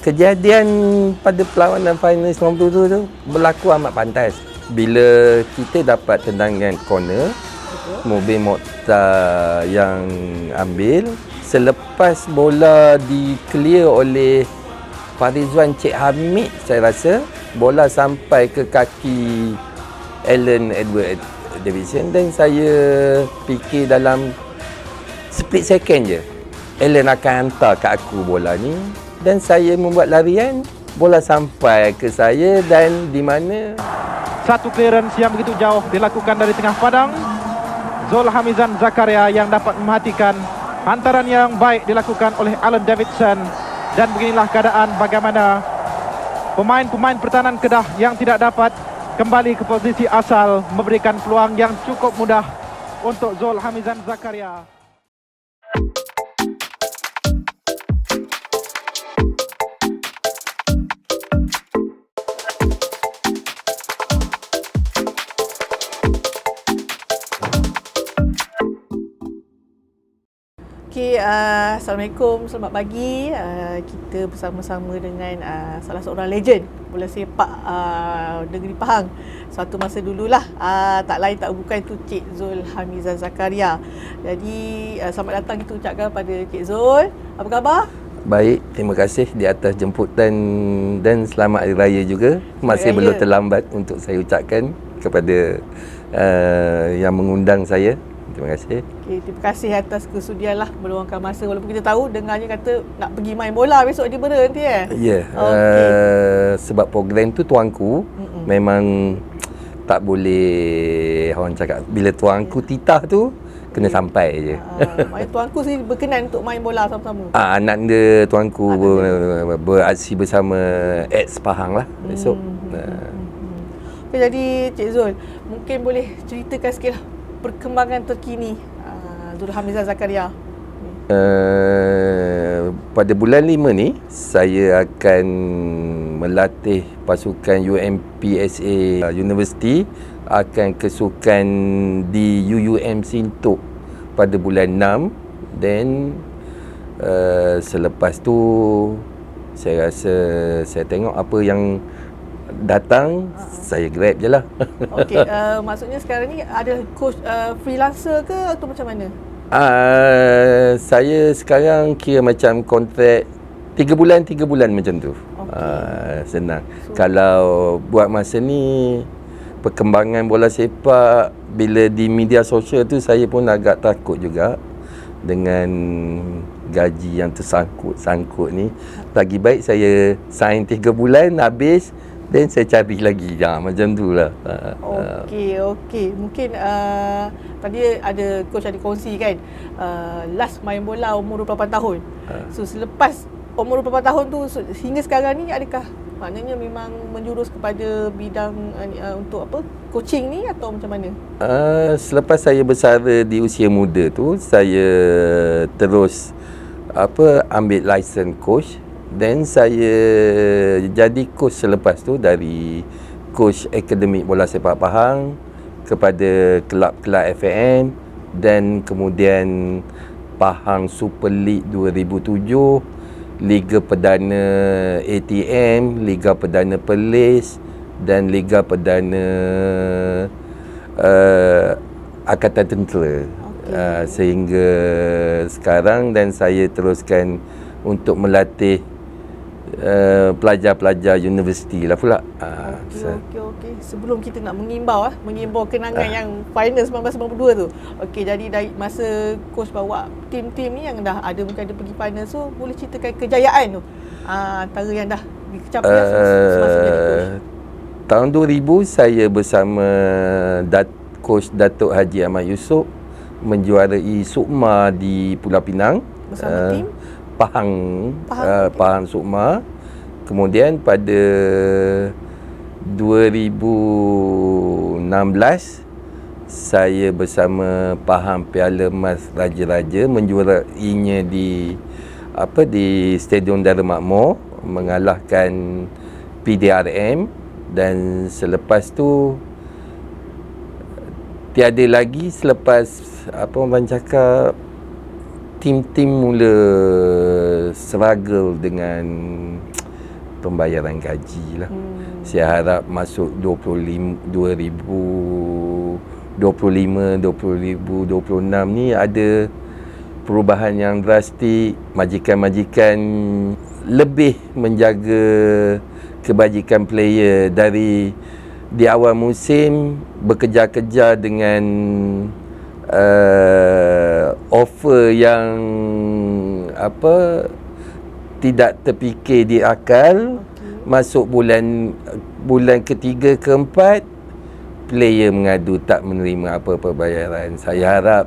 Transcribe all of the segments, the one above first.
Kejadian pada perlawanan final 92 tu berlaku amat pantas. Bila kita dapat tendangan corner, mobil Mokhtar yang ambil selepas bola di clear oleh Farizwan Cik Hamid saya rasa bola sampai ke kaki Alan Edward Davidson dan saya fikir dalam split second je Alan akan hantar ke aku bola ni dan saya membuat larian bola sampai ke saya dan di mana Satu clearance yang begitu jauh dilakukan dari tengah padang. Zul Hamizan Zakaria yang dapat mematikan hantaran yang baik dilakukan oleh Alan Davidson dan beginilah keadaan bagaimana pemain-pemain pertahanan Kedah yang tidak dapat kembali ke posisi asal memberikan peluang yang cukup mudah untuk Zul Hamizan Zakaria. Okey, uh, Assalamualaikum, selamat pagi. Uh, kita bersama-sama dengan uh, salah seorang legend bola sepak uh, negeri Pahang. Suatu masa dululah, uh, tak lain tak bukan itu Cik Zul Hamizah Zakaria. Jadi, uh, selamat datang kita ucapkan pada Cik Zul. Apa khabar? Baik, terima kasih di atas jemputan dan selamat hari raya juga. Masih Raya. belum terlambat untuk saya ucapkan kepada uh, yang mengundang saya. Terima kasih. Okey, terima kasih atas kesudianlah meluangkan masa walaupun kita tahu dengarnya kata nak pergi main bola besok di Bera nanti eh. Ya, yeah, Okey. uh, sebab program tu tuanku Mm-mm. memang tak boleh orang cakap bila tuanku titah tu kena sampai je. Uh, tuanku sendiri berkenan untuk main bola sama-sama. Ah, anak dia tuanku Anak ber, beraksi bersama ex Pahang lah besok. Hmm, Uh, hmm, hmm. Okay, jadi Cik Zul, mungkin boleh ceritakan sikit lah perkembangan terkini uh, Zul Hamizah Zakaria. Uh, pada bulan 5 ni saya akan melatih pasukan UMPSA University akan kesukan di UUM Sintok pada bulan 6 then uh, selepas tu saya rasa saya tengok apa yang datang saya grab je lah Okey, uh, maksudnya sekarang ni ada coach uh, freelancer ke atau macam mana? Uh, saya sekarang kira macam kontrak 3 bulan 3 bulan macam tu. Okey. Uh, senang. So- So, Kalau buat masa ni perkembangan bola sepak bila di media sosial tu saya pun agak takut juga dengan gaji yang tersangkut-sangkut ni. Lagi baik saya sign 3 bulan habis then saya cari lagi. Ha, macam tu lah. Uh, uh, Okey, okey. Mungkin uh, tadi ada coach ada kongsi kan uh, last main bola umur 28 tahun. Ah. So selepas umur 28 tahun tu so, hingga sekarang ni adakah maknanya memang menjurus kepada bidang uh, untuk apa coaching ni atau macam mana? Uh, selepas saya bersara di usia muda tu saya terus apa ambil license coach then saya jadi coach selepas tu dari coach akademik bola sepak Pahang kepada kelab-kelab FAN dan kemudian Pahang Super League 2007 Liga Perdana ATM Liga Perdana Perlis dan Liga Perdana uh, Angkatan Tentera Okey. uh, sehingga sekarang dan saya teruskan untuk melatih uh, pelajar-pelajar universiti lah pula. Uh, Okey, okey, okey. Sebelum kita nak mengimbau ah, mengimbau kenangan yang final 1992 tu. Okey, jadi dari masa coach bawa tim-tim ni yang dah ada mungkin ada pergi final so boleh ceritakan kejayaan tu. Ah, antara yang dah dicapai uh, semasa, jadi coach. Uh, tahun 2000 saya bersama Dat coach Datuk Haji Ahmad Yusof menjuarai Sukma di Pulau Pinang Bersama uh, tim? Pahang. Pahang, uh. Pahang Sukma. Kemudian pada 2016 saya bersama Pahang Piala Emas Raja-Raja menjuarainya di apa di Stadium Dara Makmur mengalahkan PDRM dan selepas tu tiada lagi selepas apa orang cakap tim-tim mula struggle dengan pembayaran gaji lah. Hmm. Saya harap masuk 25 2025 25 2026 ni ada perubahan yang drastik majikan-majikan lebih menjaga kebajikan player dari di awal musim bekerja-kerja dengan uh, offer yang apa tidak terfikir di akal masuk bulan bulan ketiga keempat player mengadu tak menerima apa-apa bayaran saya harap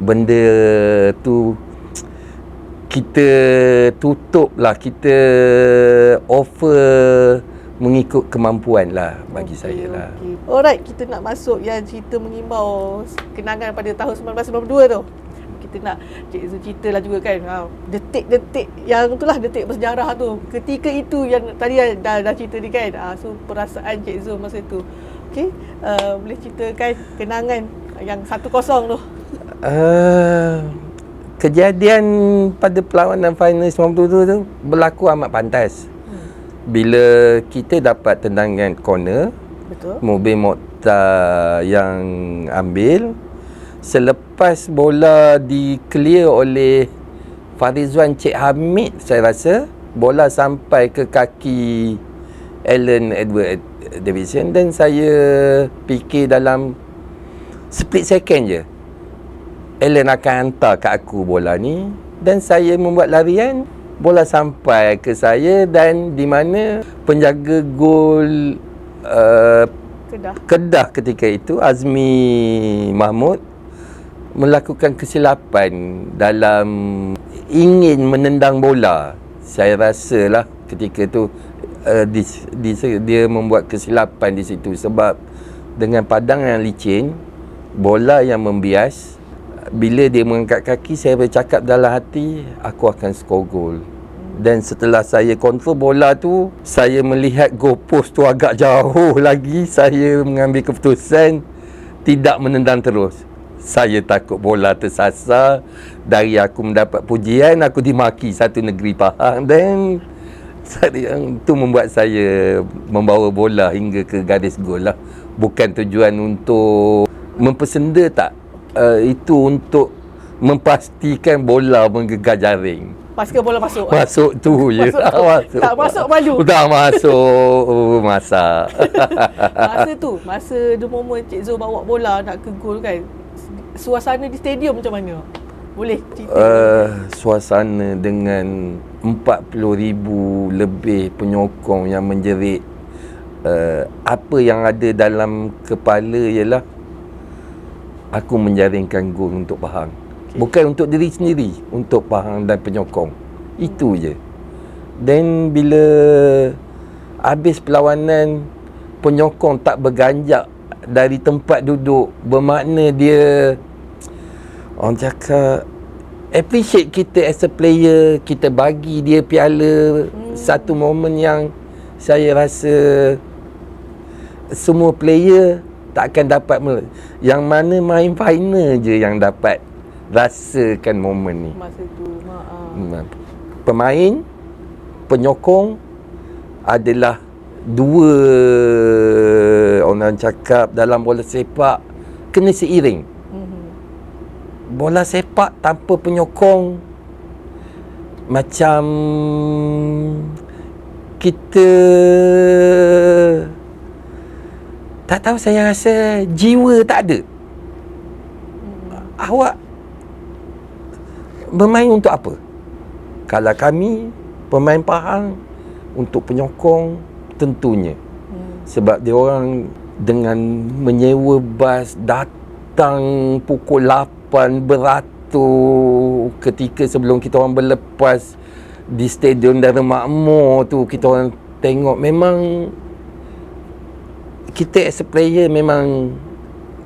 benda tu kita tutup lah kita offer mengikut kemampuan lah bagi okay, saya lah. Okay. Alright, kita nak masuk yang cerita mengimbau kenangan pada tahun 1992 tu. Kita nak Cik Zu cerita lah juga kan. Ha, Detik-detik yang tu lah detik bersejarah tu. Ketika itu yang tadi dah, dah cerita ni kan. Ha, So perasaan Cik Zu masa tu. Okay, uh, boleh ceritakan kenangan yang 1-0 tu? Uh, kejadian pada perlawanan final 92 tu berlaku amat pantas bila kita dapat tendangan corner Betul. Mubin Mokhtar yang ambil selepas bola di clear oleh Farizwan Cik Hamid saya rasa bola sampai ke kaki Allen Edward Davidson dan saya fikir dalam split second je Allen akan hantar ke aku bola ni dan saya membuat larian bola sampai ke saya dan di mana penjaga gol uh, Kedah Kedah ketika itu Azmi Mahmud melakukan kesilapan dalam ingin menendang bola. Saya rasalah ketika itu uh, di, di, dia membuat kesilapan di situ sebab dengan padang yang licin, bola yang membias, bila dia mengangkat kaki saya bercakap dalam hati aku akan skor gol. Dan setelah saya kontrol bola tu, saya melihat goalpost tu agak jauh lagi. Saya mengambil keputusan tidak menendang terus. Saya takut bola tersasar. Dari aku mendapat pujian, aku dimaki satu negeri Pahang. Dan yang tu membuat saya membawa bola hingga ke garis gol lah. Bukan tujuan untuk mempersenda tak. Uh, itu untuk memastikan bola menggegar jaring. Pastikan bola masuk eh? Masuk tu je. Masuk tu. masuk. Tak masuk malu. Tak masuk. Oh, masak. Masa tu Masa the moment Cik Zul bawa bola Nak ke gol kan Suasana di stadium macam mana? Boleh cerita uh, suasana dengan 40,000 lebih penyokong yang menjerit uh, apa yang ada dalam kepala ialah aku menjaringkan gol untuk Pahang. Okay. Bukan untuk diri sendiri, untuk Pahang dan penyokong. Itu je. Dan bila habis perlawanan penyokong tak berganjak dari tempat duduk bermakna dia orang cakap appreciate kita as a player kita bagi dia piala hmm. satu momen yang saya rasa semua player tak akan dapat mel- yang mana main final je yang dapat rasakan momen ni Masa tu maaf. Hmm, pemain penyokong adalah dua orang cakap dalam bola sepak kena seiring Mhm. bola sepak tanpa penyokong macam kita tak tahu saya rasa jiwa tak ada. Awak bermain untuk apa? Kalau kami pemain Pahang untuk penyokong tentunya. Hmm. sebab dia orang dengan menyewa bas datang pukul 8 beratur ketika sebelum kita orang berlepas di stadium Dara Makmur tu kita orang tengok. Memang kita as a player memang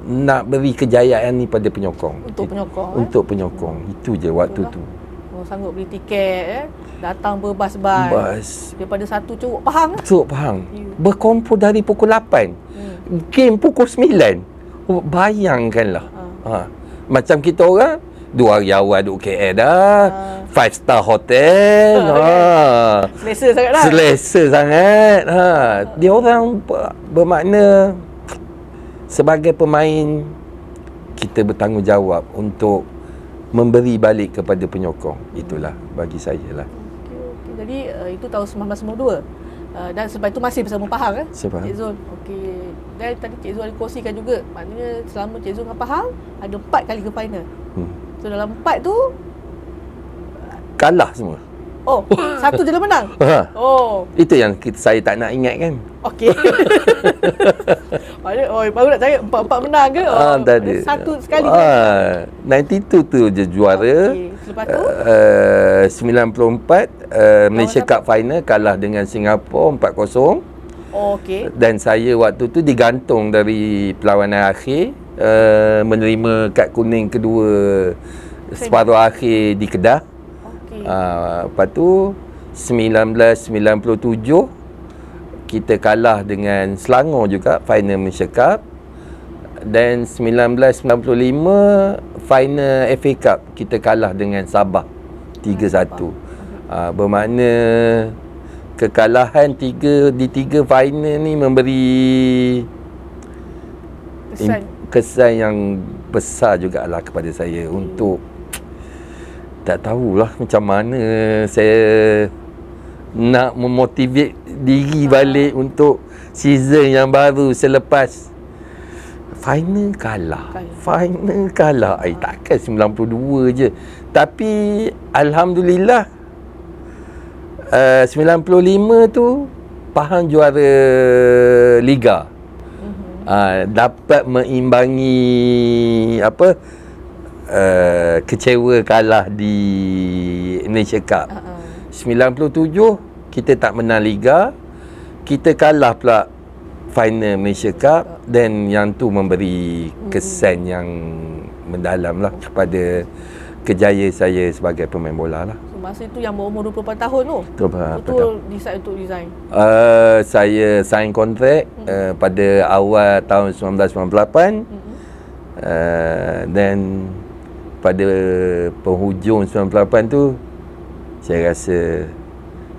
nak beri kejayaan ni pada penyokong Untuk penyokong, eh? untuk penyokong itu je waktu tu Oh, sanggup beli tiket eh. Datang berbas-bas. bas Daripada satu curug Pahang. eh? Cuk Pahang Ya. berkumpul dari pukul 8 Hmm. game pukul 9 oh, bayangkanlah Ha. ha. macam kita orang dua hari awal duduk KL dah Ah. Five star hotel. ha. Selesa sangat lah. Selesa sangat. Ha. Dia orang ber- bermakna sebagai pemain kita bertanggungjawab untuk memberi balik kepada penyokong. Itulah bagi saya lah. Okey. Jadi uh, itu tahun 1992. Uh, dan sebab itu masih bersama Pahang eh? Sebab Cik Zul. Okey. Dan tadi Cik Zul ada kongsikan juga. Maknanya selama Cik Zul dengan Pahang ada empat kali ke final. hmm. So dalam empat tu kalah semua. oh satu je lah menang. Ha. Oh, Itu yang kita, saya tak nak ingat kan. okey. Oh baru nak cari empat-empat menang ke? Oh, Ah, tak ada. Satu sekali. kan? Ah, 92 tu je juara. Okey. Selepas tu Uh, 94 uh, Malaysia? Cup final kalah dengan Singapura 4-0 oh, okey. dan saya waktu tu digantung dari perlawanan akhir uh, menerima kad kuning kedua separuh akhir di Kedah. Uh, lepas tu 1997 kita kalah dengan Selangor juga final Malaysia Cup dan 1995 final FA Cup kita kalah dengan Sabah 3-1. Uh, bermakna kekalahan tiga di tiga final ni memberi Kesan. kesan yang besar jugalah kepada saya hmm. untuk tak tahulah macam mana saya nak memotivate diri balik untuk season yang baru selepas final kalah. Kalah. Final kalah. Ai takkan 92 je. Tapi alhamdulillah uh, 95 tu Pahang juara liga. Uh, dapat mengimbangi apa uh, kecewa kalah di Indonesia Cup. Uh-uh. 97 kita tak menang liga. Kita kalah pula final Malaysia Cup dan yang tu memberi kesan yang mendalam lah kepada kejayaan saya sebagai pemain bola lah. So, masa itu yang berumur 24 tahun tu. Betul Betul decide untuk resign. Uh, saya sign kontrak uh, pada awal tahun 1998 Mm-mm. uh, dan pada penghujung 98 tu saya rasa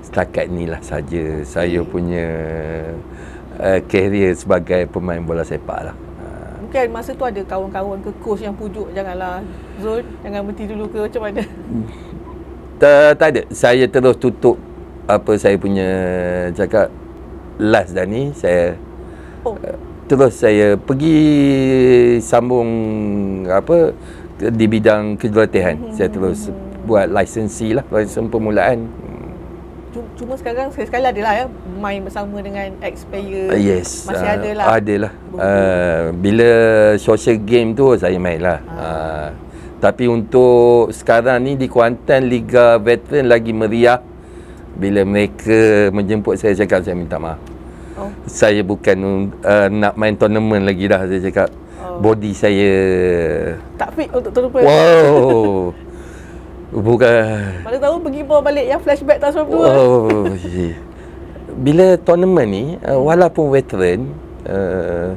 setakat ni lah saja saya punya uh, career sebagai pemain bola sepak lah. Uh, Mungkin masa tu ada kawan-kawan ke coach yang pujuk janganlah Zul jangan berhenti dulu ke macam mana. tak, tak ada. Saya terus tutup apa saya punya cakap last dah ni saya Oh, terus saya pergi sambung apa di bidang kejuruteraan. Saya terus buat lisensi lah, lisensi permulaan. cu- cuma sekarang sekali-sekala adalah ya main bersama dengan ex player. Uh, yes. Masih ah, ada lah. Ada lah. Uh, bila social game tu saya main lah. Uh, tapi untuk sekarang ni di Kuantan Liga Veteran lagi meriah. Bila mereka menjemput saya cakap saya minta maaf. Oh. Saya bukan uh, nak main tournament lagi dah saya cakap. Body saya Tak fit untuk terlupa. wow. Bukan Mana tahu pergi bawa balik yang flashback tahun 92. Oh, bila tournament ni uh, walaupun veteran uh,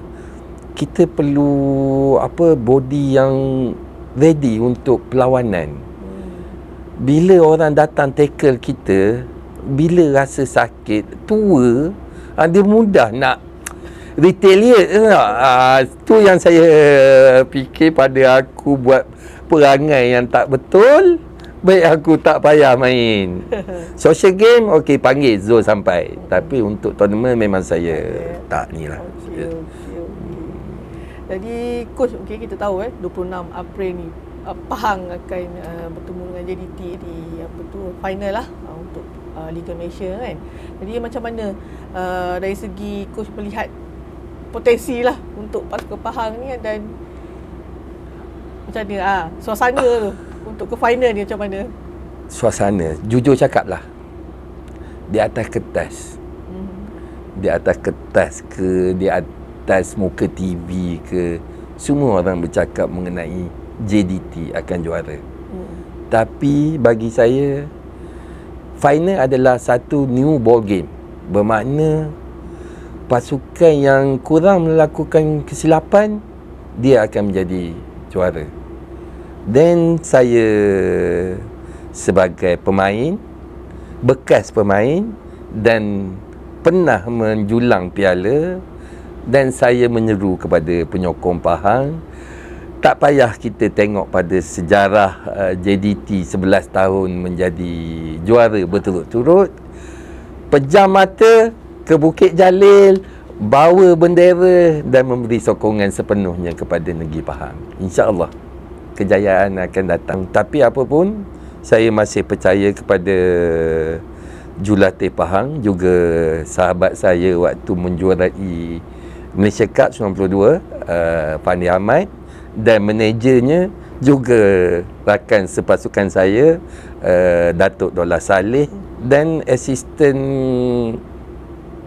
kita perlu apa body yang ready untuk perlawanan. Bila orang datang tackle kita, bila rasa sakit, tua, uh, dia mudah nak retaliate uh, tu yang saya fikir pada aku buat perangai yang tak betul baik aku tak payah main. Social game okey panggil Zul sampai. Tapi untuk tournament memang saya tak ni lah. Okey, okey, okey. Jadi coach okey kita tahu eh 26 April ni uh, Pahang akan uh, bertemu dengan JDT di apa tu final lah uh, untuk uh, Liga Malaysia kan. Jadi macam mana uh, dari segi coach melihat potensi lah untuk pasukan Pahang ni dan macam mana ah suasana tu untuk ke final ni macam mana? suasana jujur cakap lah di atas kertas Hmm. di atas kertas ke di atas muka TV ke semua orang bercakap mengenai JDT akan juara Hmm. Tapi bagi saya final adalah satu new ball game. Bermakna pasukan yang kurang melakukan kesilapan dia akan menjadi juara. Dan saya sebagai pemain bekas pemain dan pernah menjulang piala dan saya menyeru kepada penyokong Pahang tak payah kita tengok pada sejarah uh, JDT 11 tahun menjadi juara berturut-turut pejam mata ke Bukit Jalil bawa bendera dan memberi sokongan sepenuhnya kepada negeri Pahang. insya-Allah kejayaan akan datang. Tapi apapun saya masih percaya kepada Julatih Pahang juga sahabat saya waktu menjuarai Malaysia Cup 92 uh, Fandi Ahmad dan manajernya juga rakan sepasukan saya uh, Datuk Dola Saleh dan asisten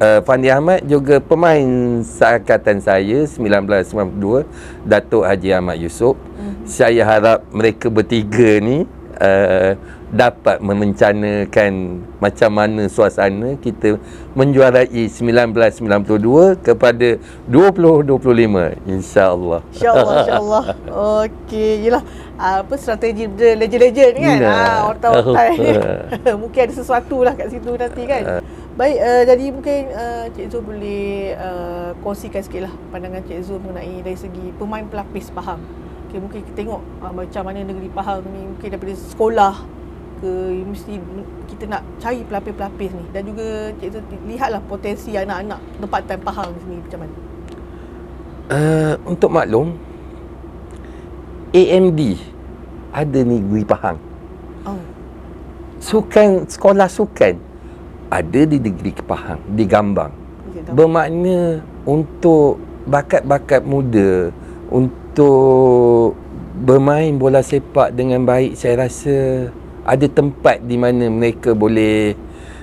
uh, Fandi Ahmad juga pemain seangkatan saya 1992 Datuk Haji Ahmad Yusof. Mm-hmm. Saya harap mereka bertiga ni uh, dapat memencanakan macam mana suasana kita menjuarai 1992 kepada 2025 insyaallah. Insyaallah insyaallah. Okey yalah apa strategi the legend-legend kan? Nah. ha orang-orang mungkin ada sesuatu lah kat situ nanti kan? Baik uh, jadi mungkin uh, Cik Zul boleh uh, kongsikan sikit lah pandangan Cik Zul mengenai dari segi pemain pelapis Pahang. Okay, mungkin kita tengok uh, macam mana negeri Pahang ni. Mungkin daripada sekolah ke mesti kita nak cari pelapis-pelapis ni. Dan juga cikgu lihatlah potensi anak-anak tempatan Pahang sini macam mana. Uh, untuk maklum AMD ada negeri Pahang. Oh. sukan sekolah sukan ada di negeri Pahang di Gambang. Bermakna untuk bakat-bakat muda untuk bermain bola sepak dengan baik saya rasa ada tempat di mana mereka boleh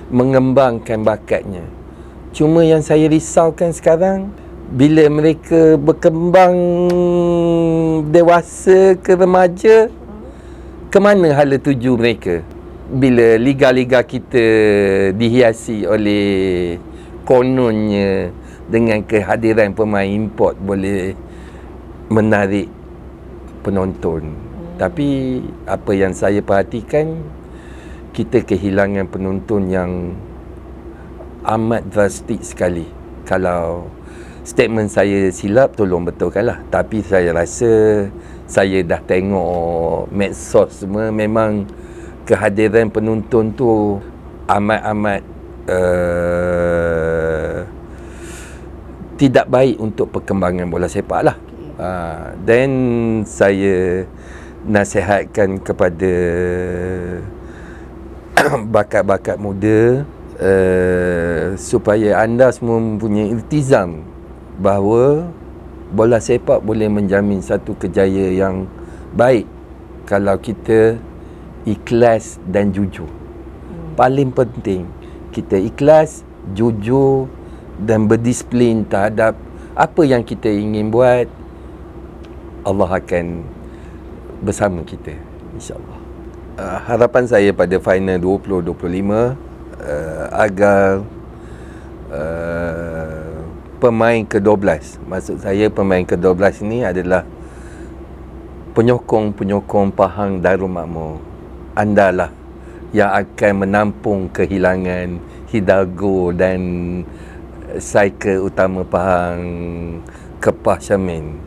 mengembangkan bakatnya. Cuma yang saya risaukan sekarang bila mereka berkembang dewasa ke remaja ke mana hala tuju mereka? Bila liga-liga kita dihiasi oleh kononnya dengan kehadiran pemain import boleh menarik penonton. Tapi apa yang saya perhatikan kita kehilangan penonton yang amat drastik sekali. Kalau statement saya silap tolong betulkanlah. Tapi saya rasa saya dah tengok medsos semua memang kehadiran penonton tu amat-amat uh, tidak baik untuk perkembangan bola sepak lah. Uh, then saya nasihatkan kepada bakat-bakat muda uh, supaya anda semua mempunyai iltizam bahawa bola sepak boleh menjamin satu kejayaan yang baik kalau kita ikhlas dan jujur. Hmm. Paling penting kita ikhlas, jujur dan berdisiplin terhadap apa yang kita ingin buat Allah akan bersama kita insyaallah. Uh, harapan saya pada final 2025 uh, agar uh, pemain ke-12 maksud saya pemain ke-12 ini adalah penyokong-penyokong Pahang Darul Makmur. Andalah yang akan menampung kehilangan Hidalgo dan striker utama Pahang Kepah Syamin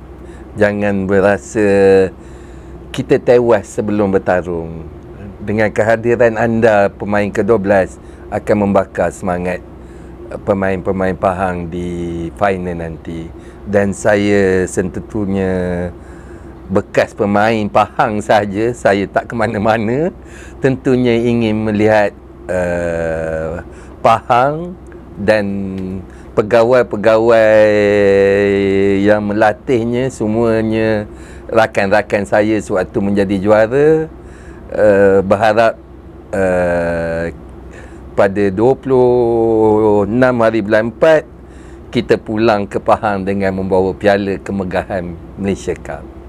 jangan berasa kita tewas sebelum bertarung. Dengan kehadiran anda pemain ke-12 akan membakar semangat uh, pemain-pemain Pahang di final nanti. Dan saya sentutunya bekas pemain Pahang saja, saya tak ke mana-mana. Tentunya ingin melihat uh, Pahang dan pegawai-pegawai yang melatihnya semuanya rakan-rakan saya sewaktu menjadi juara uh, berharap uh, pada 26 hari bulan 4 kita pulang ke Pahang dengan membawa piala kemegahan Malaysia Cup.